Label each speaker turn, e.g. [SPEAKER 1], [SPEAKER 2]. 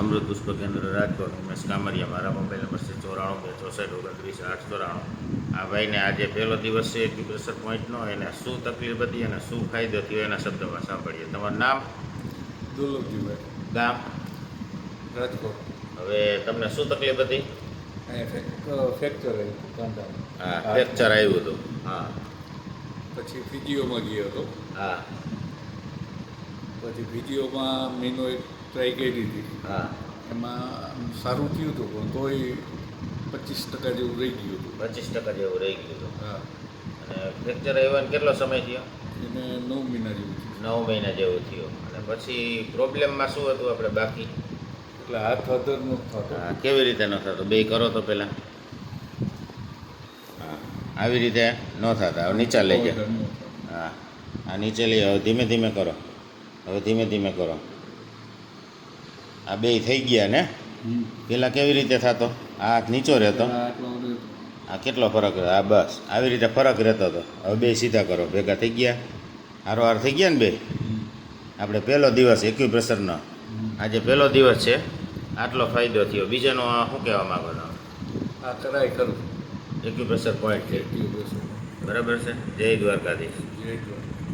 [SPEAKER 1] અમૃત પુષ્પ કેન્દ્ર રાજકોટ ઉમેશ કામરિયા મારા મોબાઈલ નંબર છે ચોરાણું બે ચોસઠ ઓગણત્રીસ આઠ ચોરાણું. આ ભાઈને આજે પહેલો દિવસ છે એક્યુપ્રેશર પોઈન્ટનો એને શું તકલીફ હતી અને શું ફાયદો થયો એના શબ્દમાં સાંભળીએ. તમારું નામ?
[SPEAKER 2] દુર્લભજીભાઈ.
[SPEAKER 1] ગામ?
[SPEAKER 2] રાજકોટ.
[SPEAKER 1] હવે તમને શું તકલીફ હતી?
[SPEAKER 2] ફ્રેક્ચર
[SPEAKER 1] હા ફ્રેક્ચર આવ્યું હતું. હા.
[SPEAKER 2] પછી ફિજીઓમાં ગયો હતો.
[SPEAKER 1] હા.
[SPEAKER 2] પછી ફિજીઓમાં મહિનો એક ટ્રાય કરી હતી.
[SPEAKER 1] હા.
[SPEAKER 2] એમાં સારું થયું હતું પણ તોય પચીસ ટકા જેવું રહી ગયું હતું.
[SPEAKER 1] પચીસ ટકા જેવું રહી ગયું હતું.
[SPEAKER 2] હા.
[SPEAKER 1] અને ફ્રેક્ચર આવ્યાને કેટલો સમય થયો?
[SPEAKER 2] એને નવ મહિના જેવું થયું.
[SPEAKER 1] નવ મહિના જેવું થયું. અને પછી પ્રોબ્લેમમાં શું હતું આપણે બાકી?
[SPEAKER 2] એટલે હાથ હદર નો થતો.
[SPEAKER 1] હા, કેવી રીતે ન થતો? બે કરો તો પહેલાં. હા. આવી રીતે ન થતા. હવે નીચે લઈ જાય હા. આ નીચે લઈ હવે ધીમે ધીમે કરો. હવે ધીમે ધીમે કરો. આ બે થઈ ગયા ને. પહેલાં કેવી રીતે થતો? આ હાથ નીચો રહેતો. આ કેટલો ફરક રહ્યો આ બસ. આવી રીતે ફરક રહેતો હતો હવે બે સીધા કરો. ભેગા થઈ ગયા. હારો હાર થઈ ગયા ને બે? આપણે પહેલો દિવસ એક્યુપ્રેશરનો. આજે પહેલો દિવસ છે. આટલો ફાયદો થયો. બીજાનો આ શું કહેવા માંગો છો?
[SPEAKER 2] આ કરાય કરું.
[SPEAKER 1] એક્યુપ્રેશર પોઈન્ટ છે. બરાબર છે? જય દ્વારકાધીશ.
[SPEAKER 2] જય દ્વારકા